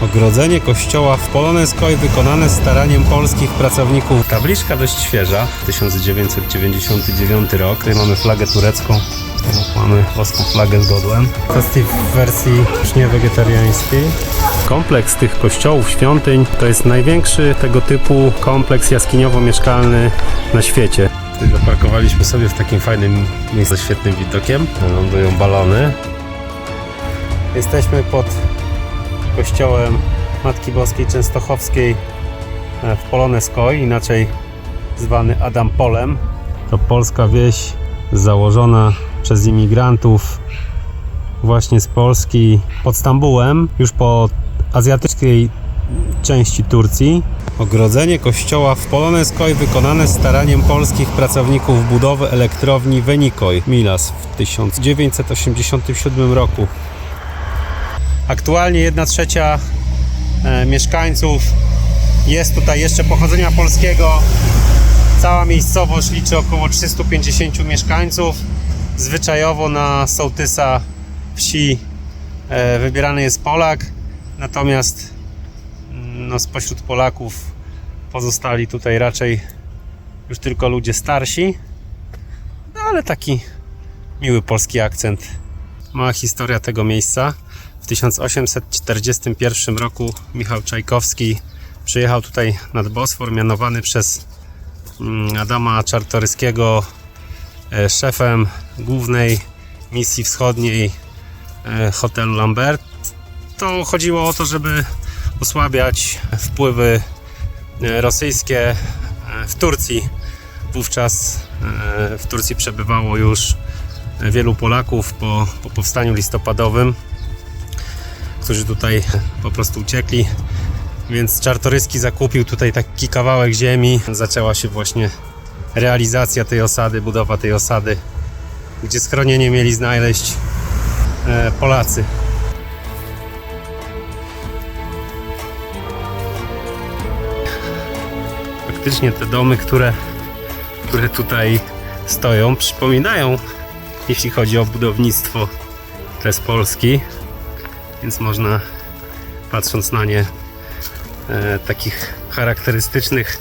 Ogrodzenie kościoła w Polonezkoj wykonane staraniem polskich pracowników. Tabliczka dość świeża, 1999 rok. Tutaj mamy flagę turecką. Mamy włoską flagę z godłem. Kwestii w wersji już nie wegetariańskiej. Kompleks tych kościołów, świątyń to jest największy tego typu kompleks jaskiniowo-mieszkalny na świecie. Tutaj zaparkowaliśmy sobie w takim fajnym miejscu ze świetnym widokiem. Lądują balony. Jesteśmy pod kościołem Matki Boskiej Częstochowskiej e, w Polonezkoj, inaczej zwany Adampolem. To polska wieś założona przez imigrantów właśnie z Polski pod Stambułem, już po azjatyckiej części Turcji. Ogrodzenie kościoła w Polonezkoj wykonane staraniem polskich pracowników budowy elektrowni Wenikoj Milas w 1987 roku. Aktualnie 1 trzecia e, mieszkańców jest tutaj jeszcze pochodzenia polskiego. Cała miejscowość liczy około 350 mieszkańców. Zwyczajowo na sołtysa wsi e, wybierany jest Polak, natomiast mm, no, spośród Polaków pozostali tutaj raczej już tylko ludzie starsi, no, ale taki miły polski akcent. Mała historia tego miejsca. W 1841 roku Michał Czajkowski przyjechał tutaj nad Bosfor, mianowany przez mm, Adama Czartoryskiego e, szefem głównej misji wschodniej e, hotelu Lambert. To chodziło o to, żeby osłabiać wpływy e, rosyjskie w Turcji. Wówczas w Turcji przebywało już wielu Polaków po, po powstaniu listopadowym, którzy tutaj po prostu uciekli. Więc Czartoryski zakupił tutaj taki kawałek ziemi. Zaczęła się właśnie realizacja tej osady, budowa tej osady, gdzie schronienie mieli znaleźć e, Polacy. Faktycznie te domy, które, które tutaj stoją, przypominają, jeśli chodzi o budownictwo, te z Polski. Więc można, patrząc na nie, e, takich charakterystycznych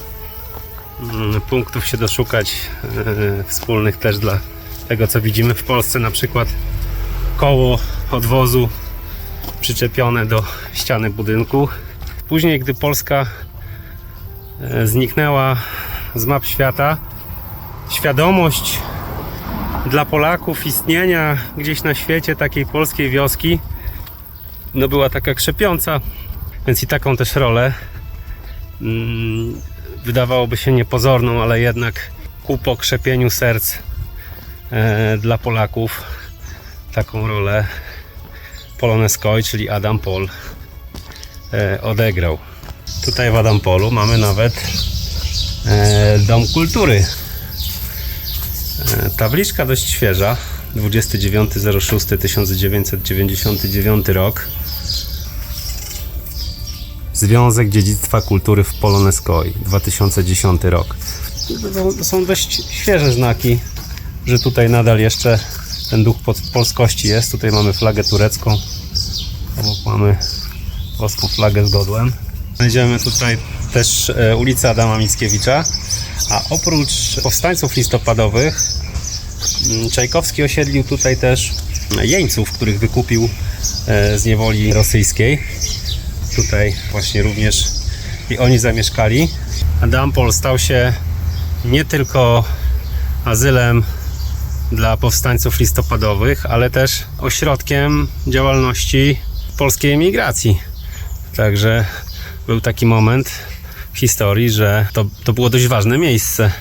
mm, punktów się doszukać, e, wspólnych też dla tego, co widzimy w Polsce, na przykład koło odwozu przyczepione do ściany budynku. Później, gdy Polska e, zniknęła z map świata, świadomość dla Polaków istnienia gdzieś na świecie takiej polskiej wioski no była taka krzepiąca, więc i taką też rolę mm, wydawałoby się niepozorną, ale jednak ku pokrzepieniu serc e, dla Polaków taką rolę Poloneskoj, czyli Adam Pol e, odegrał. Tutaj w Adam Polu mamy nawet e, Dom Kultury. Tabliczka dość świeża, 29.06.1999 rok. Związek Dziedzictwa Kultury w Poloneskoi, 2010 rok. To są dość świeże znaki, że tutaj nadal jeszcze ten duch polskości jest. Tutaj mamy flagę turecką, obok mamy polską flagę z godłem. Znajdziemy tutaj też e, ulicę Adama Mickiewicza, a oprócz powstańców listopadowych mm, Czajkowski osiedlił tutaj też jeńców, których wykupił e, z niewoli rosyjskiej. Tutaj właśnie również i oni zamieszkali. Adampol stał się nie tylko azylem dla powstańców listopadowych, ale też ośrodkiem działalności polskiej emigracji. Także był taki moment w historii, że to, to było dość ważne miejsce.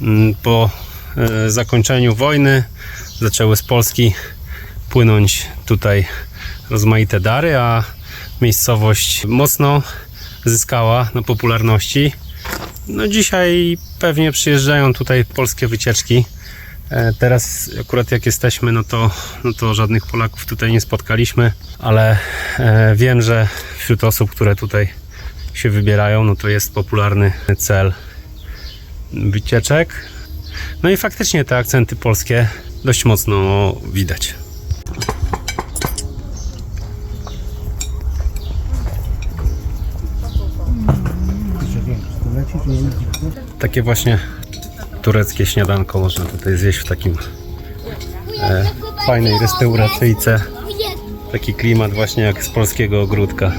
Mm, Po e, zakończeniu wojny zaczęły z Polski płynąć tutaj rozmaite dary, a miejscowość mocno zyskała na popularności. No dzisiaj pewnie przyjeżdżają tutaj polskie wycieczki. E, Teraz akurat jak jesteśmy, no to, no to żadnych Polaków tutaj nie spotkaliśmy, ale e, wiem, że wśród osób, które tutaj się wybierają, no to jest popularny cel wycieczek. No i faktycznie te akcenty polskie dość mocno widać. Takie właśnie tureckie śniadanko można tutaj zjeść w takim e, fajnej restauracyjce. Taki klimat właśnie jak z polskiego ogródka.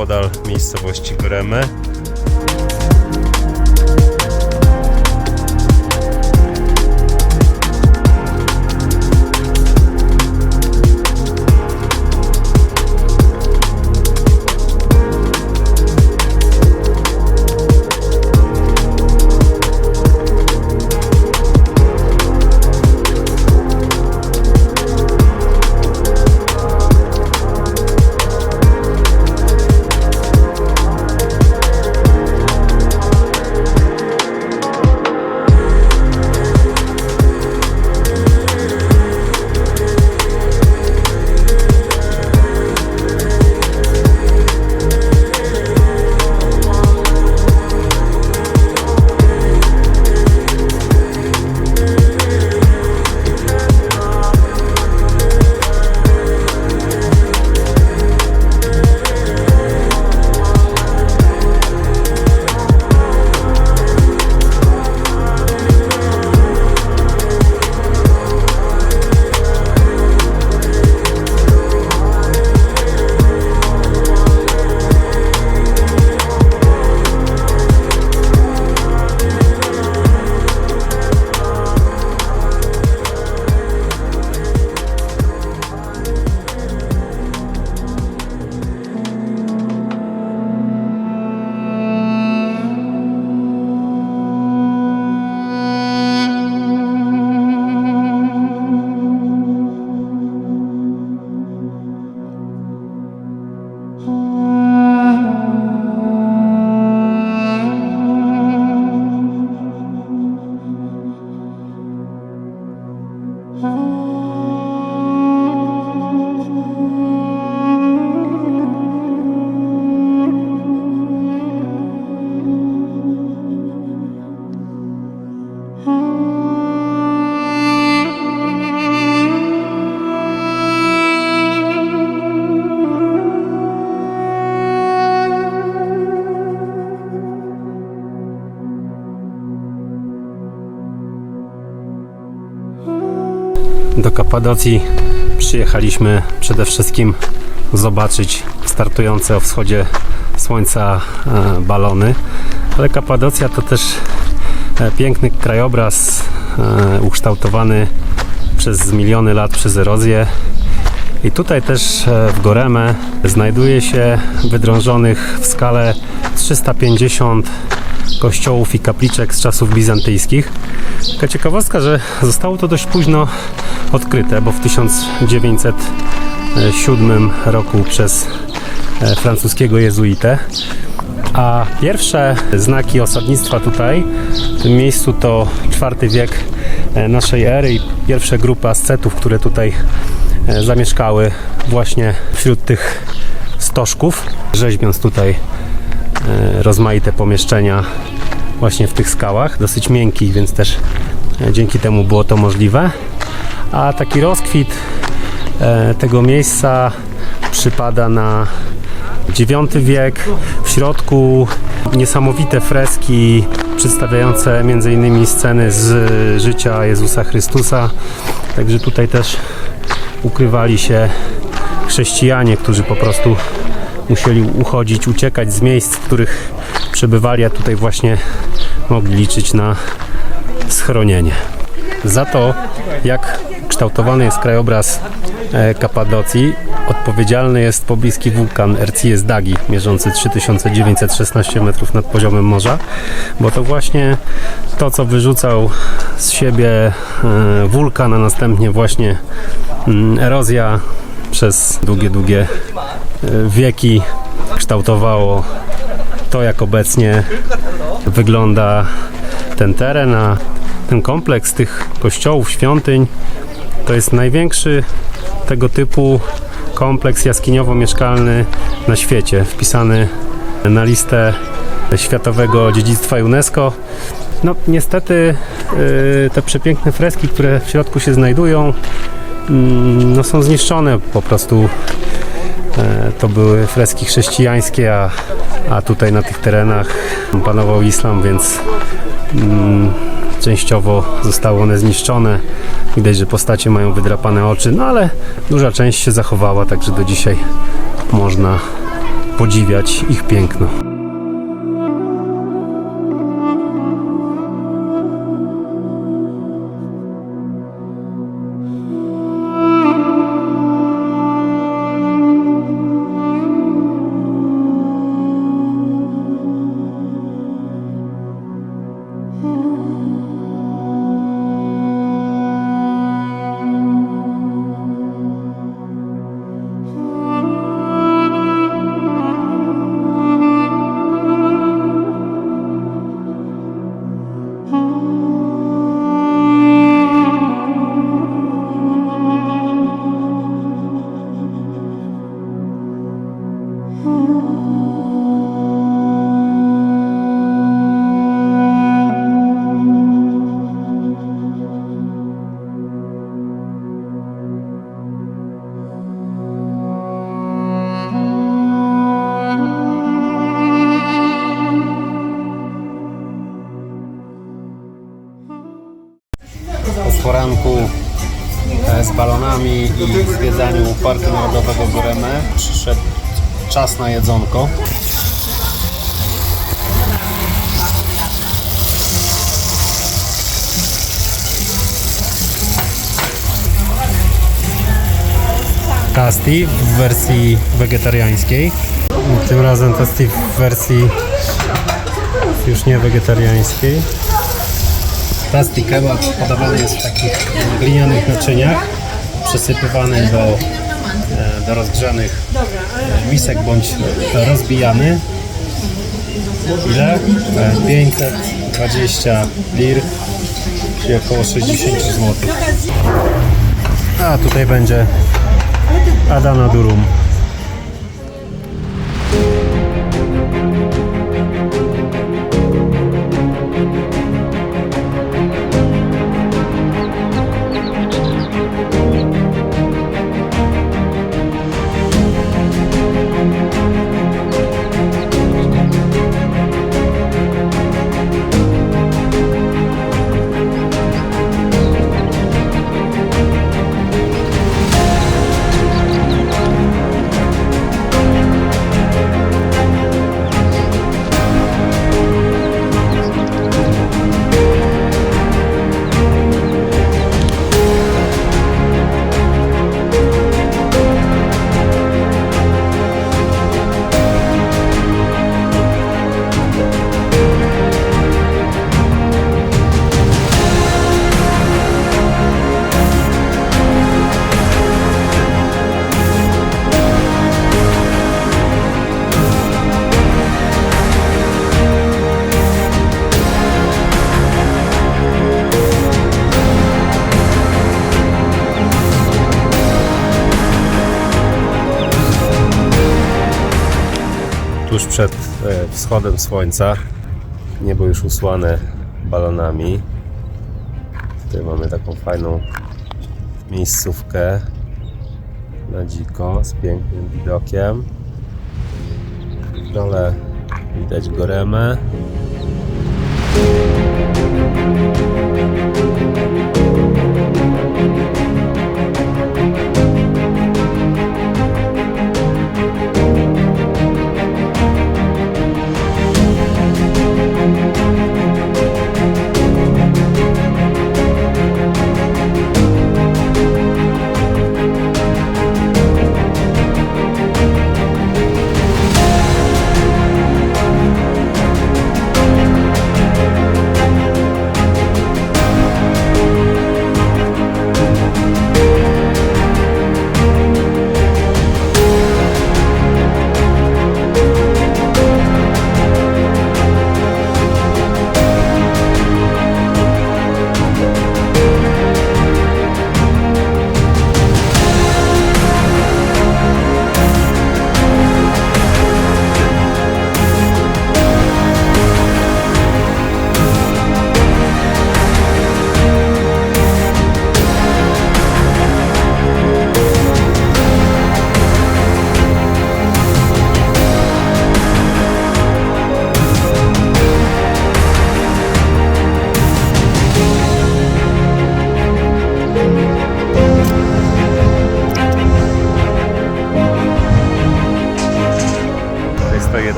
Nieopodal miejscowości Gremy. Do Kapadocji przyjechaliśmy przede wszystkim zobaczyć startujące o wschodzie słońca e, balony, ale Kapadocja to też e, piękny krajobraz e, ukształtowany przez miliony lat przez erozję. I tutaj też w Goreme znajduje się wydrążonych w skale 350 kościołów i kapliczek z czasów bizantyjskich. Taka ciekawostka, że zostało to dość późno odkryte, bo w 1907 roku przez e, francuskiego jezuitę. A pierwsze znaki osadnictwa tutaj, w tym miejscu to IV wiek e, naszej ery i pierwsze grupy ascetów, które tutaj e, zamieszkały właśnie wśród tych stożków, rzeźbiąc tutaj rozmaite pomieszczenia właśnie w tych skałach, dosyć miękkich, więc też dzięki temu było to możliwe. A taki rozkwit e, tego miejsca przypada na IX wiek. W środku niesamowite freski przedstawiające m.in. sceny z życia Jezusa Chrystusa. Także tutaj też ukrywali się chrześcijanie, którzy po prostu musieli uchodzić, uciekać z miejsc, w których przebywali, a tutaj właśnie mogli liczyć na schronienie. Za to, jak kształtowany jest krajobraz e, Kapadocji, odpowiedzialny jest pobliski wulkan Erciyes Dagi, mierzący 3916 metrów nad poziomem morza, bo to właśnie to, co wyrzucał z siebie e, wulkan, a następnie właśnie Mm, Erozja przez długie, długie e, wieki kształtowało to, jak obecnie wygląda ten teren, a ten kompleks tych kościołów, świątyń to jest największy tego typu kompleks jaskiniowo-mieszkalny na świecie, wpisany na listę Światowego Dziedzictwa UNESCO. No niestety yy, te przepiękne freski, które w środku się znajdują, mm, no, są zniszczone po prostu. E, To były freski chrześcijańskie, a, a tutaj na tych terenach panował islam, więc mm, częściowo zostały one zniszczone. Widać, że postacie mają wydrapane oczy, no ale duża część się zachowała, także do dzisiaj można podziwiać ich piękno. Balonami i zwiedzaniu Parku Narodowego Goreme przyszedł czas na jedzonko. Tasty w wersji wegetariańskiej. Tym razem Tasty w wersji już nie wegetariańskiej. Tasty kebab podawany jest w takich glinianych naczyniach, przesypywany do, e, do rozgrzanych e, misek bądź rozbijany. Ile? E, 520 lir, czyli około 60 zł. A tutaj będzie Adana Durum. Tuż przed e, wschodem słońca. Niebo już usłane balonami. Tutaj mamy taką fajną miejscówkę na dziko z pięknym widokiem. W dole widać Goremę.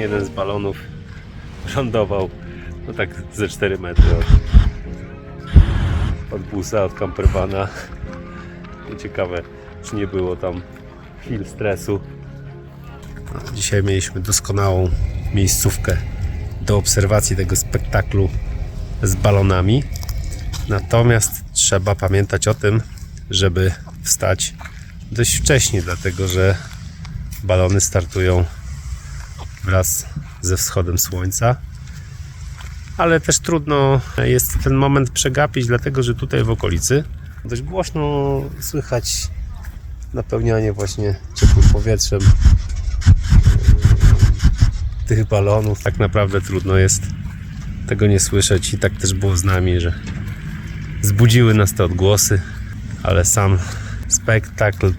Jeden z balonów lądował no tak ze 4 metry od, od busa, od campervana. I ciekawe, czy nie było tam chwil stresu. No, dzisiaj mieliśmy doskonałą miejscówkę do obserwacji tego spektaklu z balonami. Natomiast trzeba pamiętać o tym, żeby wstać dość wcześnie, dlatego że balony startują wraz ze wschodem słońca. Ale też trudno jest ten moment przegapić, dlatego że tutaj w okolicy dość głośno słychać napełnianie właśnie ciepłym powietrzem e, tych balonów. Tak naprawdę trudno jest tego nie słyszeć i tak też było z nami, że zbudziły nas te odgłosy, ale sam spektakl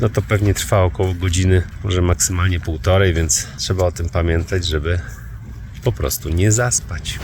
no to pewnie trwa około godziny, może maksymalnie półtorej, więc trzeba o tym pamiętać, żeby po prostu nie zaspać.